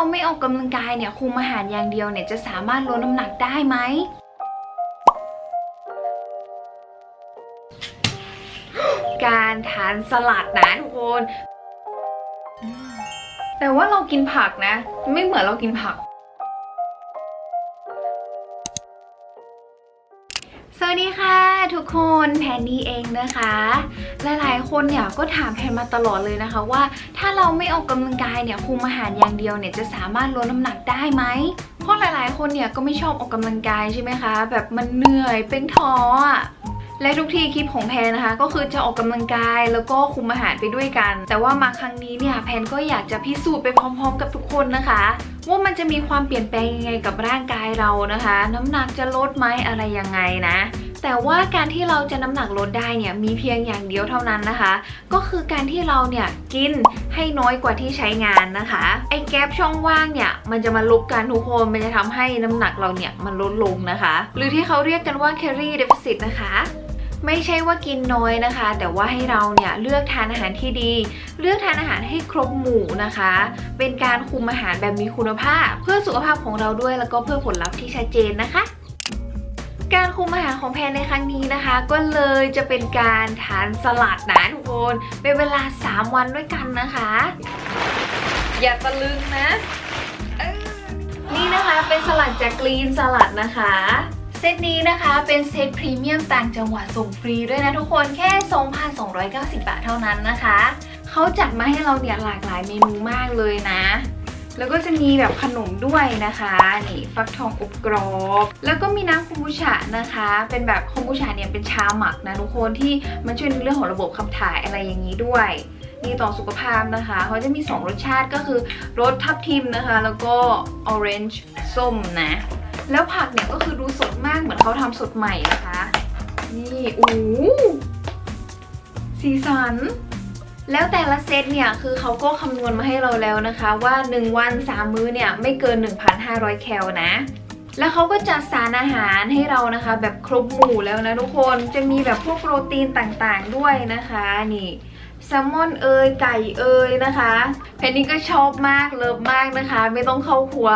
เราไม่ออกกำลังกายเนี่ยคุมอาหารอย่างเดียวเนี่ยจะสามารถลดน้ำหนักได้ไหมการทานสลัดนะทุกคน แต่ว่าเรากินผักนะ ไม่เหมือนเรากินผัก สวัสดีค่ะทุกคนแพนนี่เองนะคะ หลายๆ คนเนี่ยก็ถามแพนมาตลอดเลยนะคะว่า ถ้าเราไม่ออกกำลังกายเนี่ยคุมอาหารอย่างเดียวเนี่ยจะสามารถลดน้ำหนักได้ไหมเพราะหลายๆ คนเนี่ยก็ไม่ชอบออกกำลังกายใช่ไหมคะ แบบมันเหนื่อยเป็นท้ออะ และทุกทีคลิปของแพนนะคะ ก็คือจะออกกำลังกายแล้วก็คุมอาหารไปด้วยกัน แต่ว่ามาครั้งนี้เนี่ยแพนก็อยากจะพิสูจน์ไปพร้อม ๆ กับทุกคนนะคะ ว่ามันจะมีความเปลี่ยนแปลงยังไงกับร่างกายเรานะคะ น้ำหนักจะลดไหมอะไรยังไงนะแต่ว่าการที่เราจะน้ำหนักลดได้เนี่ยมีเพียงอย่างเดียวเท่านั้นนะคะ ก็คือการที่เราเนี่ยกินให้น้อยกว่าที่ใช้งานนะคะไอ้แกลบช่องว่างเนี่ยมันจะมาลบกันทุกคนมันจะทำให้น้ำหนักเราเนี่ยมันลดลงนะคะ หรือที่เขาเรียกกันว่าแคลอรี่เดฟ i ซิตนะคะ ไม่ใช่ว่ากินน้อยนะคะ แต่ว่าให้เราเนี่ยเลือกทานอาหารที่ดี เลือกทานอาหารให้ครบหมู่นะคะ เป็นการคุมอาหารแบบมีคุณภาพ เพื่อสุขภาพของเราด้วยแล้วก็เพื่อผลลัพธ์ที่ชัดเจนนะคะการคุมอาหารของแพนในครั้งนี้นะคะ ก็เลยจะเป็นการทานสลัดนะทุกคนเป็นเวลา 3 วันด้วยกันนะคะ อย่าตะลึงนะ นี่นะคะเป็นสลัดจากกรีนสลัดนะคะ เซตนี้นะคะเป็นเซตพรีเมียมต่างจังหวัดส่งฟรีด้วยนะทุกคนแค่ 2,290 บาทเท่านั้นนะคะ เขาจัดมาให้เราเนี่ยหลากหลายเมนูมากเลยนะ แล้วก็จะมีแบบขนมด้วยนะคะนี่ฟักทองอบกรอบ แล้วก็มีน้ำคอมบูชานะคะ เป็นแบบคอมบูชาเนี่ยเป็นชาหมักนะทุกคนที่มันช่วยในเรื่องของระบบขับถ่ายอะไรอย่างนี้ด้วยดีต่อสุขภาพนะคะ เขาจะมี 2 รสชาติก็คือรสทับทิมนะคะ แล้วก็ออเรนจ์ส้มนะ แล้วผักเนี่ยก็คือดูสดมากเหมือนเขาทำสดใหม่นะคะ นี่โอ้สีสัน แล้วแต่ละเซตเนี่ยคือเขาก็คำนวณมาให้เราแล้วนะคะ ว่า 1 วัน 3 มื้อเนี่ยไม่เกิน 1,500 แคลนะ แล้วเขาก็จัดสารอาหารให้เรานะคะ แบบครบหมู่แล้วนะทุกคนจะมีแบบพวกโปรตีนต่างๆด้วยนะคะนี่แซลมอนเอยไก่เอยนะคะเพนนี่ก็ชอบมากเลิฟมากนะคะ ไม่ต้องเข้าครัว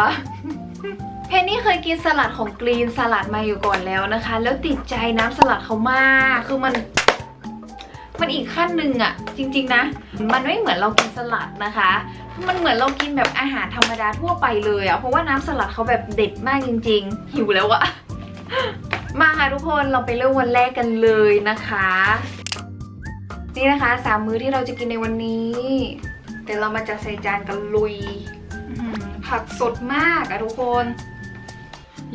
เพนนี่เคยกินสลัดของกรีนสลัดมาอยู่ก่อนแล้วนะคะ แล้วติดใจน้ำสลัดเขามาก คือมัน มันอีกขั้นหนึ่งอะจริง ๆนะ มันไม่เหมือนเรากินสลัดนะคะ มันเหมือนเรากินแบบอาหารธรรมดาทั่วไปเลยอะเพราะว่าน้ำสลัดเขาแบบเด็ดมากจริง ๆ หิวแล้วอะมาค่ะทุกคนเราไปเริ่มวันแรกกันเลยนะคะ นี่นะคะสามมื้อที่เราจะกินในวันนี้ เดี๋ยวเรามาจัดใส่จานกันลุยอื้อหือผักสดมากอะทุกคน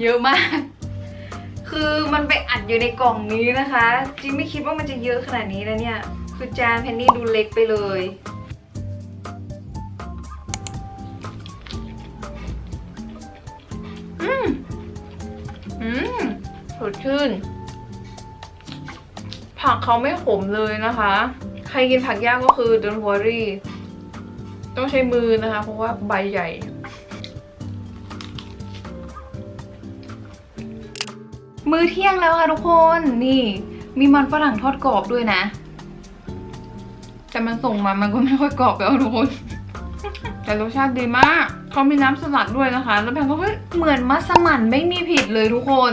เยอะมาก คือมันไปอัดอยู่ในกล่องนี้นะคะ จริงไม่คิดว่ามันจะเยอะขนาดนี้นะเนี่ย คือจานเพนนี่ดูเล็กไปเลย อืม อืมสดชื่น ผักเขาไม่ขมเลยนะคะ ใครกินผักย่างก็คือ don't worry ต้องใช้มือนะคะ เพราะว่าใบใหญ่ มื้อเที่ยงแล้วค่ะทุกคนนี่ มีมันฝรั่งทอดกรอบด้วยนะ แต่มันส่งมามันก็ไม่ค่อยกรอบแล้วทุกคน แต่รสชาติดีมากเขามีน้ำสลัดด้วยนะคะ แล้วแพงก็เฮ้ยเหมือนมัสมั่นไม่มีผิดเลยทุกคน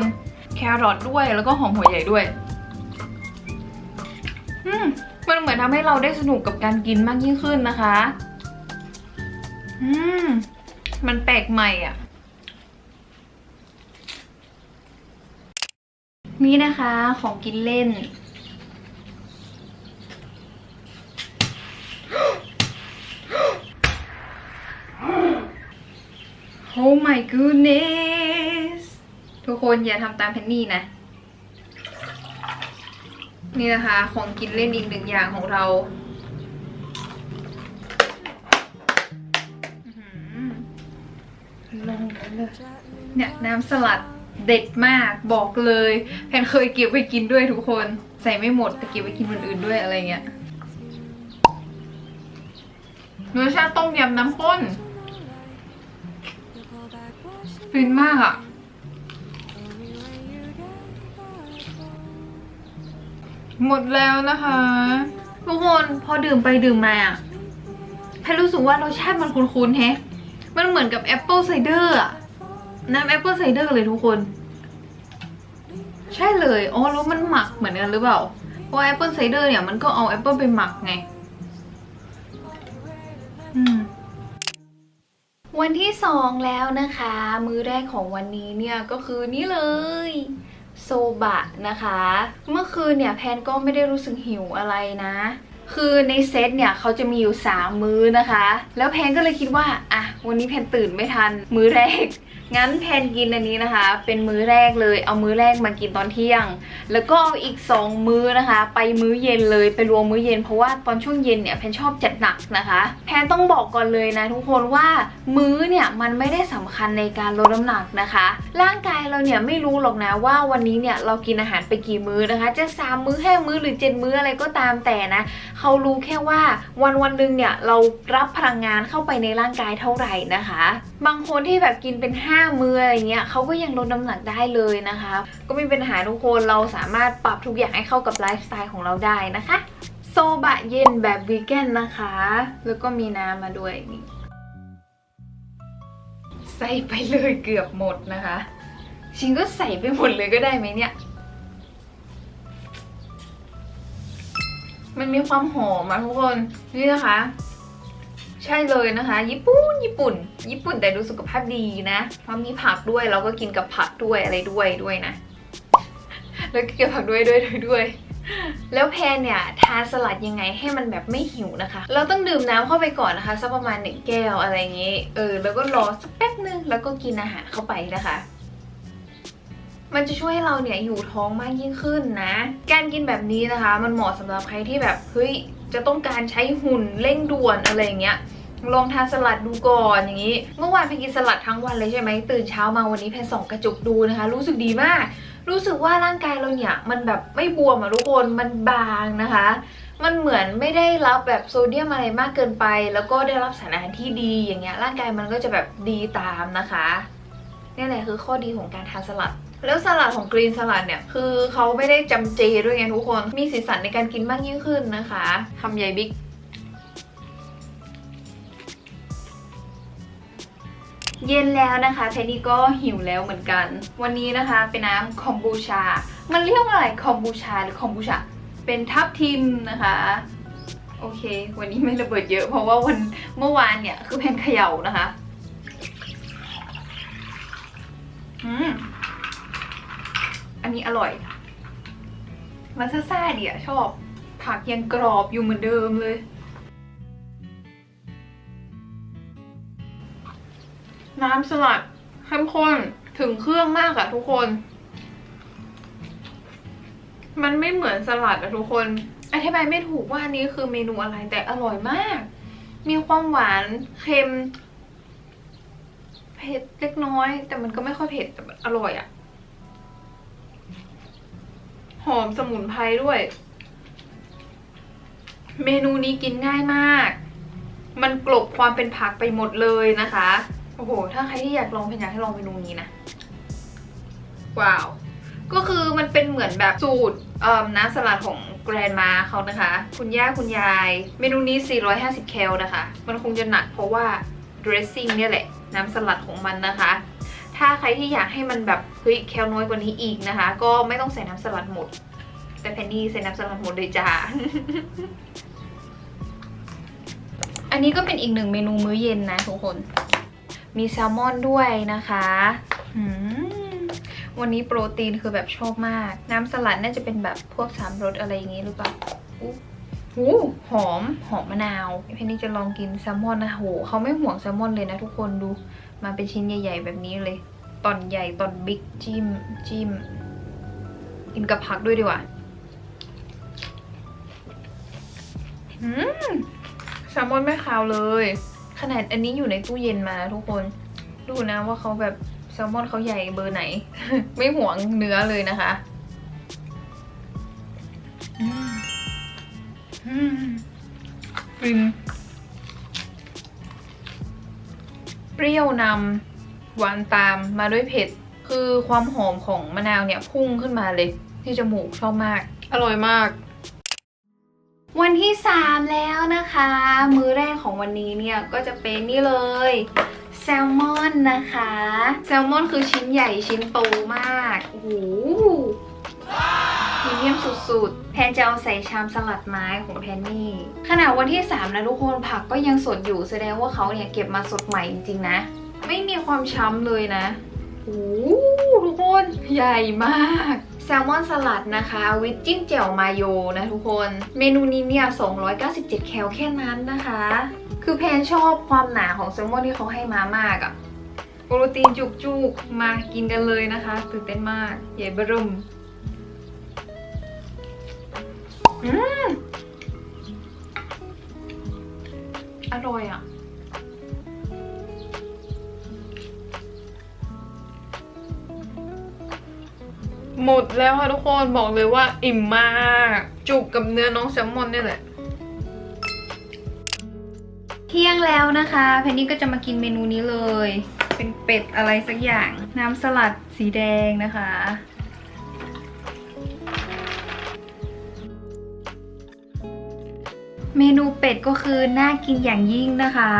แครอทด้วยแล้วก็หอมหัวใหญ่ด้วยมมันเหมือนทำให้เราได้สนุกกับการกินมากยิ่งขึ้นนะคะ อืม มันแปลกใหม่อะ นี่นะคะของกินเล่น Oh my goodness ทุกคนอย่าทำตามเพนนี่นะ นี่นะคะของกินเล่นอีกหนึ่งอย่างของเราลงเลยเนี่ยน้ำสลัด เด็ดมากบอกเลยแพนเคยเก็บไว้กินด้วยทุกคน ใส่ไม่หมดแต่เก็บไว้กินวันอื่นด้วยอะไรเงี้ยรสชาติต้มยำน้ำข้นฟินมากอะ่ะหมดแล้วนะคะ ทุกคนพอดื่มไปดื่มมาอะแพนรู้สึกว่ารสชาติมันคุ้นๆแฮะ มันเหมือนกับแอปเปิลไซเดอร์อะน้ำแอปเปิลไซเดอร์เลยทุกคน ใช่เลยอ๋อแล้วมันหมักเหมือนกันหรือเปล่า เพราะแอปเปิลไซเดอร์เนี่ยมันก็เอาแอปเปิลไปหมักไง อืมวันที่สองแล้วนะคะ มื้อแรกของวันนี้เนี่ยก็คือนี่เลยโซบะนะคะ เมื่อคืนเนี่ยแพนก็ไม่ได้รู้สึกหิวอะไรนะ คือในเซตเนี่ยเขาจะมีอยู่ 3 มื้อนะคะ แล้วแพนก็เลยคิดว่า อะ วันนี้แพนตื่นไม่ทัน มื้อแรก งั้นแพนกินอันนี้นะคะ เป็นมื้อแรกเลย เอามื้อแรกมากินตอนเที่ยง แล้วก็เอาอีก 2 มื้อนะคะ ไปมื้อเย็นเลยไปรวมมื้อเย็นเพราะว่าตอนช่วงเย็นเนี่ยแพนชอบจัดหนักนะคะ แพนต้องบอกก่อนเลยนะทุกคนว่ามื้อเนี่ยมันไม่ได้สำคัญในการลดน้ำหนักนะคะ ร่างกายเราเนี่ยไม่รู้หรอกนะว่าวันนี้เนี่ยเรากินอาหารไปกี่มื้อนะคะ จะสามมื้อห้ามื้อหรือเจ็ดมื้ออะไรก็ตามแต่นะเขารู้แค่ว่าวันวันหนึ่งเนี่ยเรารับพลังงานเข้าไปในร่างกายเท่าไหร่นะคะ บางคนที่แบบกินเป็น5มื้ออะไรเงี้ยเขาก็ยังลดน้ำหนักได้เลยนะคะ ก็ไม่เป็นปัญหาทุกคนเราสามารถปรับทุกอย่างให้เข้ากับไลฟ์สไตล์ของเราได้นะคะโซบะเย็นแบบวีแกนนะคะ แล้วก็มีน้ำมาด้วยนี่ใส่ไปเลยเกือบหมดนะคะ ชิงก็ใส่ไปหมดเลยก็ได้ไหมเนี่ย มันมีความหอมอะทุกคน นี่นะคะ ใช่เลยนะคะ ญี่ปุ่นญี่ปุ่น ญี่ปุ่นแต่ดูสุขภาพดีนะ เพราะมีผักด้วยเราก็กินกับผักด้วยอะไรด้วยด้วยนะ แล้วกินกับผักด้วยด้วยด้วยด้วยแล้วแพนเนี่ยทานสลัดยังไงให้มันแบบไม่หิวนะคะ เราต้องดื่มน้ำเข้าไปก่อนนะคะสักประมาณหนึ่งแก้วอะไรอย่างงี้ เออ แล้วก็รอสักแป๊บนึงแล้วก็กินอาหารเข้าไปนะคะ มันจะช่วยให้เราเนี่ยอยู่ท้องมากยิ่งขึ้นนะ การกินแบบนี้นะคะ มันเหมาะสำหรับใครที่แบบเฮ้ย จะต้องการใช้หุ่นเร่งด่วนอะไรอย่างเงี้ยลองทานสลัดดูก่อนอย่างนี้ เมื่อวานเพนกินสลัดทั้งวันเลยใช่ไหมตื่นเช้ามาวันนี้เพนส่องกระจุกดูนะคะ รู้สึกดีมาก รู้สึกว่าร่างกายเราเนี่ยมันแบบไม่บวมอะทุกคนมันบางนะคะ มันเหมือนไม่ได้รับแบบโซเดียมอะไรมากเกินไป แล้วก็ได้รับสารอาหารที่ดีอย่างเงี้ยร่างกายมันก็จะแบบดีตามนะคะนี่แหละคือข้อดีของการทานสลัด แล้วสลัดของกรีนสลัดเนี่ย คือเขาไม่ได้จำเจด้วยไงทุกคน มีสีสันในการกินมากยิ่งขึ้นนะคะคำใหญ่บิ๊กเย็นแล้วนะคะเพนนี่ก็หิวแล้วเหมือนกัน วันนี้นะคะเป็นน้ำคอมบูชา มันเรียกว่าอะไรคอมบูชาหรือคอมบูชา เป็นทับทิมนะคะ โอเค วันนี้ไม่ระเบิดเยอะเพราะว่าวันเมื่อวานเนี่ย คือเพนเขย่านะคะ อืม อันนี้อร่อย มันซ่าๆดีอะชอบ ผักยังกรอบอยู่เหมือนเดิมเลย น้ำสลัดเข้มข้นถึงเครื่องมากอะทุกคน มันไม่เหมือนสลัดอะทุกคน อธิบายไม่ถูกว่านี้คือเมนูอะไรแต่อร่อยมาก มีความหวานเค็ม เผ็ดเล็กน้อย แต่มันก็ไม่ค่อยเผ็ดแต่อร่อยอะ หอมสมุนไพรด้วย เมนูนี้กินง่ายมาก มันกลบความเป็นผักไปหมดเลยนะคะ โอ้โห ถ้าใครที่อยากลองเพนอยากให้ลองเมนูนี้นะ ว้าว ก็คือมันเป็นเหมือนแบบสูตรน้ำสลัดของแกรนมาเขานะคะ คุณย่าคุณยาย เมนูนี้ 450 แคลนะคะ มันคงจะหนักเพราะว่า dressing เนี่ยแหละ น้ำสลัดของมันนะคะ ถ้าใครที่อยากให้มันแบบเฮ้ยแคลน้อยกว่านี้อีกนะคะ ก็ไม่ต้องใส่น้ำสลัดหมด แต่แพนนี่ใส่น้ำสลัดหมดเลยจ้า อันนี้ก็เป็นอีกหนึ่งเมนูมื้อเย็นนะทุกคน มีแซลมอนด้วยนะคะอืมวันนี้โปรตีนคือแบบชอบมาก น้ำสลัดน่าจะเป็นแบบพวกสามรสอะไรอย่างงี้หรือเปล่าอู้หูหอม หอมมะนาวเพนนี่จะลองกินแซลมอนนะโหเขาไม่ห่วงแซลมอนเลยนะทุกคนดู มาเป็นชิ้นใหญ่ ๆ แบบนี้เลย ตอนใหญ่ตอนบิ๊กจิ้มจิ้มกินกับผักด้วยดีกว่า อืมแซลมอนไม่คาวเลย ขนาดอันนี้อยู่ในตู้เย็นมาทุกคน ดูนะว่าเขาแบบแซลมอนเขาใหญ่เบอร์ไหน ไม่หวงเนื้อเลยนะคะฟินเปรี้ยวนำหวานตามมาด้วยเผ็ด คือความหอมของมะนาวเนี่ยพุ่งขึ้นมาเลย ที่จมูกชอบมาก อร่อยมาก วันที่ 3 แล้วนะคะ มื้อแรกของวันนี้เนี่ยก็จะเป็นนี่เลยแซลมอนนะคะ แซลมอนคือชิ้นใหญ่ชิ้นโตมากโอ้โหพรีเมียมสุดๆ แพนจะเอาใส่ชามสลัดไม้ของแพนนี่ขณะวันที่ 3 นะทุกคนผักก็ยังสดอยู่แสดงว่าเขาเนี่ยเก็บมาสดใหม่จริงๆนะ ไม่มีความช้ำเลยนะโอ้ทุกคนใหญ่มาก แซลมอนสลัดนะคะวิดจิ้มแจ่วมาโยนะทุกคน เมนูนี้เนี่ย297 แคลแค่นั้นนะคะ คือแพนชอบความหนาของแซลมอนที่เขาให้มามากอะโปรตีนจุกๆ มากินกันเลยนะคะตื่นเต้นมากใหญ่เบอร์เริ่มอืมอร่อยอะ หมดแล้วค่ะทุกคนบอกเลยว่าอิ่มมาก จุกกับเนื้อน้องแซลมอนนี่แหละ เที่ยงแล้วนะคะ เพนนี่ก็จะมากินเมนูนี้เลย เป็นเป็ดอะไรสักอย่าง น้ำสลัดสีแดงนะคะเมนูเป็ดก็คือน่ากินอย่างยิ่งนะคะ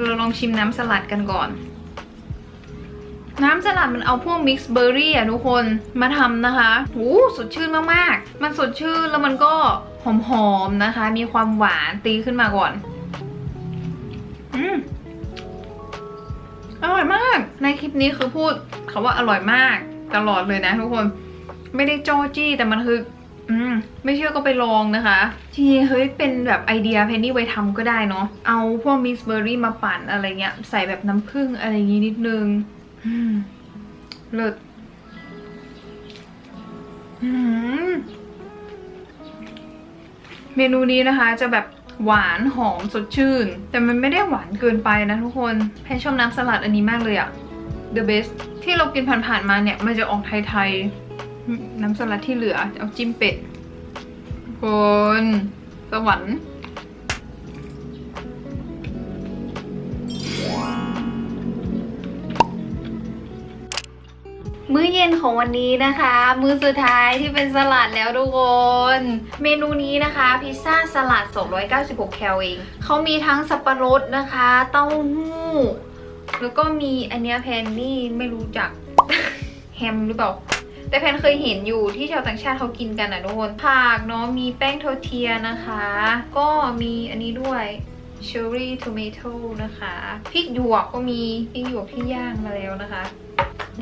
เราลองชิมน้ำสลัดกันก่อน น้ำสลัดมันเอาพวกมิกซ์เบอร์รี่อะทุกคนมาทำนะคะโอ้สดชื่นมากๆ มันสดชื่นแล้วมันก็หอมๆนะคะ มีความหวานตีขึ้นมาก่อน อืมอร่อยมาก ในคลิปนี้คือพูดคาว่าอร่อยมากตลอดเลยนะทุกคน ไม่ได้จ้อจี้แต่มันคืออืมไม่เชื่อก็ไปลองนะคะ ทีเฮ้ยเป็นแบบไอเดียเพนนี่ไว้ทำก็ได้เนาะเอาพวกมิกซ์เบอร์รี่มาปั่นอะไรเงี้ย ใส่แบบน้ำผึ้งอะไรอย่างงี้นิดนึง เลิศอืมเมนูนี้นะคะจะแบบหวานหอมสดชื่น แต่มันไม่ได้หวานเกินไปนะทุกคนแพนชอบน้ำสลัดอันนี้มากเลยอะ the best ที่เรากินผ่านๆมาเนี่ย มันจะออกไทยๆ น้ำสลัดที่เหลือ เอาจิ้มเป็ดคนสวรรค์ มื้อเย็นของวันนี้นะคะ มื้อสุดท้ายที่เป็นสลัดแล้วทุกคน เมนูนี้นะคะพิซซ่าสลัด 296 แคลเองเขามีทั้งสับปะรดนะคะ เต้าหู้ แล้วก็มีอันเนี้ยแพนนี่ไม่รู้จัก แฮมหรือเปล่า แต่แพนเคยเห็นอยู่ที่ชาวต่างชาติเขากินกันนะทุกคนผักเนาะมีแป้งโทเทียนะคะ ก็มีอันนี้ด้วยเชอร์รี่ทอมโตนะคะพริกหยวกก็มีพริกหยวกที่ย่างมาแล้วนะคะ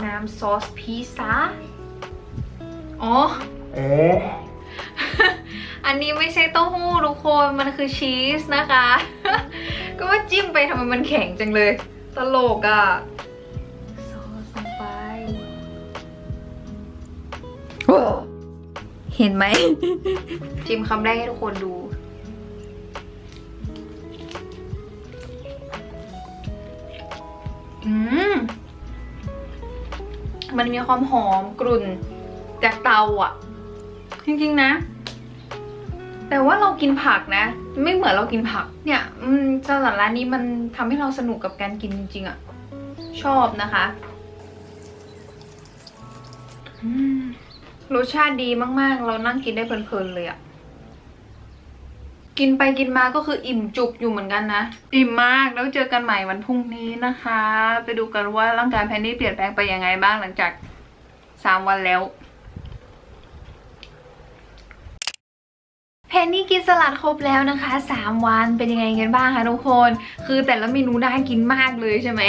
น้ำซอสพิซซ่าอ๋ออันนี้ไม่ใช่เต้าหู้ทุกคน มันคือชีสนะคะ ก็ว่าจิ้มไปทำไมมันแข็งจังเลย ตลกอะ่ะ ซอสลงไป เห็นไหมชิมคำแรกให้ทุกคนดู อืม มันมีความหอมกรุ่นจากเตาอะจริงๆนะ แต่ว่าเรากินผักนะ ไม่เหมือนเรากินผัก เนี่ยสลัดร้านนี้มันทำให้เราสนุกกับการกินจริงๆอะชอบนะคะรสชาติดีมากๆ เรานั่งกินได้เพลินๆเลยอะ กินไปกินมาก็คืออิ่มจุกอยู่เหมือนกันนะ อิ่มมากแล้วเจอกันใหม่วันพรุ่งนี้นะคะ ไปดูกันว่าร่างกายแพนนี่เปลี่ยนแปลงไปยังไงบ้างหลังจากสามวันแล้วแพนนี่กินสลัดครบแล้วนะคะ 3 วันเป็นยังไงกันบ้างคะทุกคน คือแต่ละเมนูน่ากินมากเลยใช่ไหม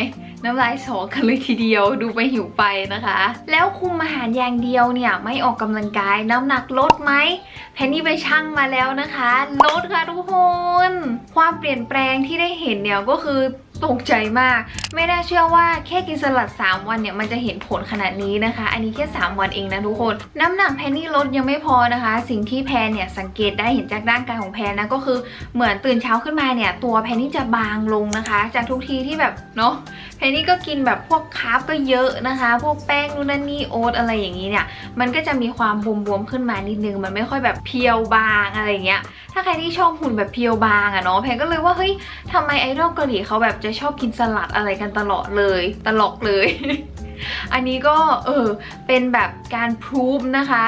น้ำลายสอกันเลยทีเดียวดูไปหิวไปนะคะ แล้วคุมอาหารอย่างเดียวเนี่ยไม่ออกกำลังกายน้ำหนักลดไหมแพนนี่ไปชั่งมาแล้วนะคะ ลดค่ะทุกคน ความเปลี่ยนแปลงที่ได้เห็นเนี่ยก็คือ ตกใจมาก ไม่น่าเชื่อว่าแค่กินสลัด 3 วันเนี่ยมันจะเห็นผลขนาดนี้นะคะ อันนี้แค่ 3 วันเองนะทุกคน น้ำหนักแพนนี่ลดยังไม่พอนะคะ สิ่งที่แพนเนี่ยสังเกตได้เห็นจากร่างกายของแพนนะก็คือเหมือนตื่นเช้าขึ้นมาเนี่ยตัวแพนนี่จะบางลงนะคะ จากทุกทีที่แบบเนาะแพนนี่ก็กินแบบพวกคาร์บก็เยอะนะคะ พวกแป้งนู่นนั่นนี่โอ๊ตอะไรอย่างนี้เนี่ยมันก็จะมีความบวมๆขึ้นมานิดนึงมันไม่ค่อยแบบเพียวบางอะไรเงี้ยถ้าใครที่ชอบหุ่นแบบเพียวบางอะเนาะแพนก็เลยว่าเฮ้ยทำไมไอดอลเกาหลีเขาแบบจะชอบกินสลัดอะไรกันตลอดเลย ตลกเลย อันนี้ก็เออเป็นแบบการพรูฟนะคะ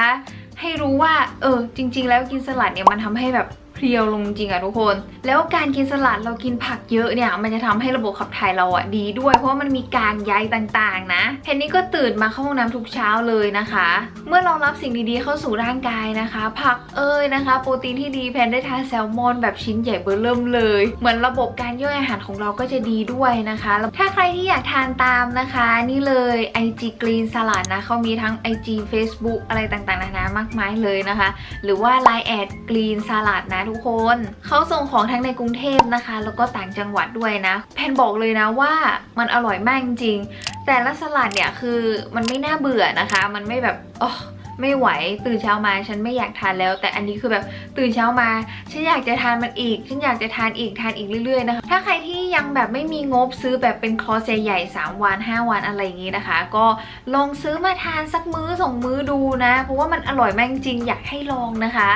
ให้รู้ว่าเออจริง ๆ แล้วกินสลัดเนี่ยมันทำให้แบบ เพเพรียวลงจริงอะทุกคน แล้วการกินสลัดเรากินผักเยอะเนี่ย มันจะทำให้ระบบขับถ่ายเราอะดีด้วย เพราะว่ามันมีกากใยต่างๆ นะเพนนี่ก็ตื่นมาเข้าห้องน้ำทุกเช้าเลยนะคะ เมื่อเรารับสิ่งดีๆเข้าสู่ร่างกายนะคะ ผักเอ้ยนะคะ โปรตีนที่ดีแพนได้ทานแซลมอนแบบชิ้นใหญ่เบอร์เริ่มเลย เหมือนระบบการย่อยอาหารของเราก็จะดีด้วยนะคะถ้าใครที่อยากทานตามนะคะ นี่เลย IG Green Salad นะเขามีทั้ง IG Facebook อะไรต่างๆ นานามากมายเลยนะคะ หรือว่า Line แอด Green Salad นะทุกคนเขาส่งของทั้งในกรุงเทพนะคะ แล้วก็ต่างจังหวัดด้วยนะ แพนบอกเลยนะว่ามันอร่อยมากจริง แต่ละสลัดเนี่ยคือมันไม่น่าเบื่อนะคะ มันไม่แบบอ๋อไม่ไหวตื่นเช้ามาฉันไม่อยากทานแล้ว แต่อันนี้คือแบบตื่นเช้ามา ฉันอยากจะทานมันอีก ฉันอยากจะทานอีกทานอีกเรื่อยๆนะคะถ้าใครที่ยังแบบไม่มีงบซื้อแบบเป็นคอร์สใหญ่ๆ3วัน 5 วันอะไรอย่างนี้นะคะ ก็ลองซื้อมาทานสักมื้อสองมื้อดูนะ เพราะว่ามันอร่อยมากจริงอยากให้ลองนะคะ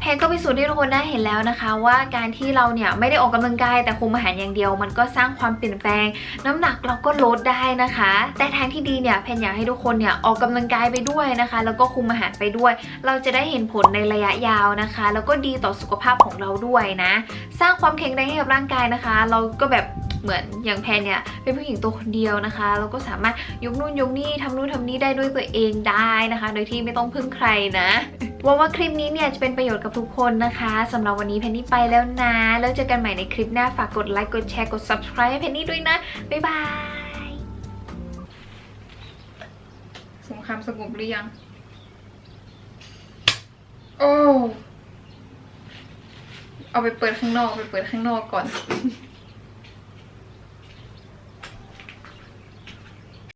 แพนก็พิสูจน์ให้ทุกคนได้เห็นแล้วนะคะว่าการที่เราเนี่ยไม่ได้ออกกำลังกายแต่คุมอาหารอย่างเดียว มันก็สร้างความเปลี่ยนแปลง น้ำหนักเราก็ลดได้นะคะ แต่ทางที่ดีเนี่ยแพนอยากให้ทุกคนเนี่ยออกกำลังกายไปด้วยนะคะ แล้วก็คุมอาหารไปด้วย เราจะได้เห็นผลในระยะยาวนะคะ แล้วก็ดีต่อสุขภาพของเราด้วยนะ สร้างความแข็งแรงให้กับร่างกายนะคะ เราก็แบบ เหมือนอย่างแพนเนี่ยเป็นผู้หญิงตัวคนเดียวนะคะเราก็สามารถยกนู่นยกนี่ทำนู่นทำนี่ได้ด้วยตัวเองได้นะคะ โดยที่ไม่ต้องพึ่งใครนะหวังว่าคลิปนี้เนี่ยจะเป็นประโยชน์กับทุกคนนะคะสำหรับวันนี้แพนนี่ไปแล้วนะ แล้วเจอกันใหม่ในคลิปหน้าฝากกดไลค์กดแชร์กด subscribe ให้แพนนี่ด้วยนะ บ๊ายบายสงครามสงบหรือยัง โอ้ เอาไปเปิดข้างนอกไปเปิดข้างนอกก่อน